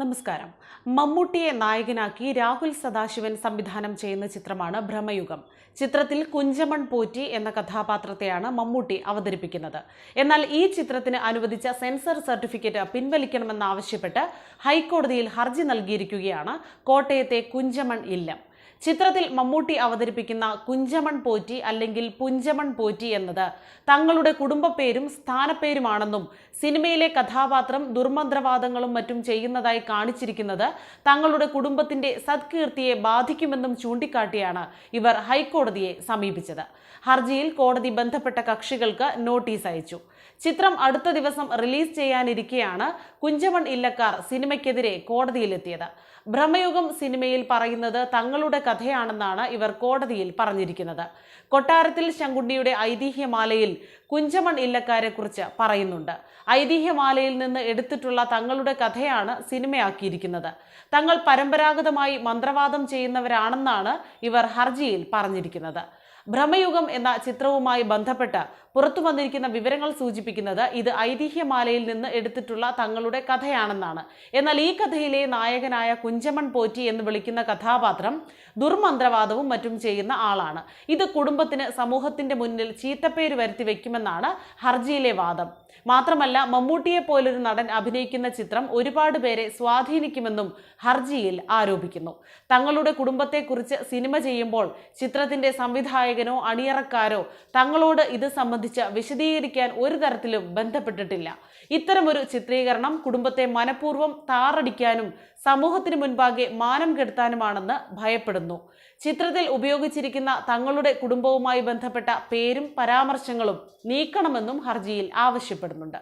നമസ്കാരം. മമ്മൂട്ടിയെ നായകനാക്കി രാഹുൽ സദാശിവൻ സംവിധാനം ചെയ്യുന്ന ചിത്രമാണ് ഭ്രമയുഗം. ചിത്രത്തിൽ കുഞ്ചമൺ പോറ്റി എന്ന കഥാപാത്രത്തെയാണ് മമ്മൂട്ടി അവതരിപ്പിക്കുന്നത്. എന്നാൽ ഈ ചിത്രത്തിന് അനുവദിച്ച സെൻസർ സർട്ടിഫിക്കറ്റ് പിൻവലിക്കണമെന്നാവശ്യപ്പെട്ട് ഹൈക്കോടതിയിൽ ഹർജി നൽകിയിരിക്കുകയാണ്. കോട്ടയത്തെ കുഞ്ചമൺ ഇല്ലം. ചിത്രത്തിൽ മമ്മൂട്ടി അവതരിപ്പിക്കുന്ന കുഞ്ചമൺ പോറ്റി അല്ലെങ്കിൽ പുഞ്ചമൺ പോറ്റി എന്നത് തങ്ങളുടെ കുടുംബപ്പേരും സ്ഥാനപ്പേരുമാണെന്നും സിനിമയിലെ കഥാപാത്രം ദുർമന്ത്രവാദങ്ങളും മറ്റും ചെയ്യുന്നതായി കാണിച്ചിരിക്കുന്നത് തങ്ങളുടെ കുടുംബത്തിന്റെ സത്കീർത്തിയെ ബാധിക്കുമെന്നും ചൂണ്ടിക്കാട്ടിയാണ് ഇവർ ഹൈക്കോടതിയെ സമീപിച്ചത്. ഹർജിയിൽ കോടതി ബന്ധപ്പെട്ട കക്ഷികൾക്ക് നോട്ടീസ് അയച്ചു. ചിത്രം അടുത്ത ദിവസം റിലീസ് ചെയ്യാനിരിക്കെയാണ് കുഞ്ചമൺ ഇല്ലക്കാർ സിനിമയ്ക്കെതിരെ കോടതിയിലെത്തിയത്. ഭ്രമയുഗം സിനിമയിൽ പറയുന്നത് തങ്ങളുടെ കഥയാണെന്നാണ് ഇവർ കോടതിയിൽ പറഞ്ഞിരിക്കുന്നത്. കൊട്ടാരത്തിൽ ശങ്കുണ്ണിയുടെ ഐതിഹ്യമാലയിൽ കുഞ്ചമൺ ഇല്ലക്കാരെ കുറിച്ച് പറയുന്നുണ്ട്. ഐതിഹ്യമാലയിൽ നിന്ന് എടുത്തിട്ടുള്ള തങ്ങളുടെ കഥയാണ് സിനിമയാക്കിയിരിക്കുന്നത്. തങ്ങൾ പരമ്പരാഗതമായി മന്ത്രവാദം ചെയ്യുന്നവരാണെന്നാണ് ഇവർ ഹർജിയിൽ പറഞ്ഞിരിക്കുന്നത്. ഭ്രമയുഗം എന്ന ചിത്രവുമായി ബന്ധപ്പെട്ട് പുറത്തു വന്നിരിക്കുന്ന വിവരങ്ങൾ സൂചിപ്പിക്കുന്നത് ഇത് ഐതിഹ്യമാലയിൽ നിന്ന് എടുത്തിട്ടുള്ള തങ്ങളുടെ കഥയാണെന്നാണ്. എന്നാൽ ഈ കഥയിലെ നായകനായ കുഞ്ചമൺ പോറ്റി എന്ന് വിളിക്കുന്ന കഥാപാത്രം ദുർമന്ത്രവാദവും മറ്റും ചെയ്യുന്ന ആളാണ്. ഇത് കുടുംബത്തിന് സമൂഹത്തിന്റെ മുന്നിൽ ചീത്തപ്പേര് വരുത്തി വെക്കുമെന്നാണ് ഹർജിയിലെ വാദം. മാത്രമല്ല മമ്മൂട്ടിയെ പോലൊരു നടൻ അഭിനയിക്കുന്ന ചിത്രം ഒരുപാട് പേരെ സ്വാധീനിക്കുമെന്നും ഹർജിയിൽ ആരോപിക്കുന്നു. തങ്ങളുടെ കുടുംബത്തെക്കുറിച്ച് സിനിമ ചെയ്യുമ്പോൾ ചിത്രത്തിന്റെ സംവിധായകനോ അണിയറക്കാരോ തങ്ങളോട് ഇത് സംബന്ധിച്ച് വിശദീകരിക്കാൻ ഒരു തരത്തിലും ബന്ധപ്പെട്ടിട്ടില്ല. ഇത്തരമൊരു ചിത്രീകരണം കുടുംബത്തെ മനഃപൂർവം താറടിക്കാനും സമൂഹത്തിന് മുൻപാകെ മാനം കെടുത്താനുമാണെന്ന് ഭയപ്പെടുന്നു. ചിത്രത്തിൽ ഉപയോഗിച്ചിരിക്കുന്ന തങ്ങളുടെ കുടുംബവുമായി ബന്ധപ്പെട്ട പേരും പരാമർശങ്ങളും നീക്കണമെന്നും ഹർജിയിൽ ആവശ്യപ്പെടുന്നുണ്ട്.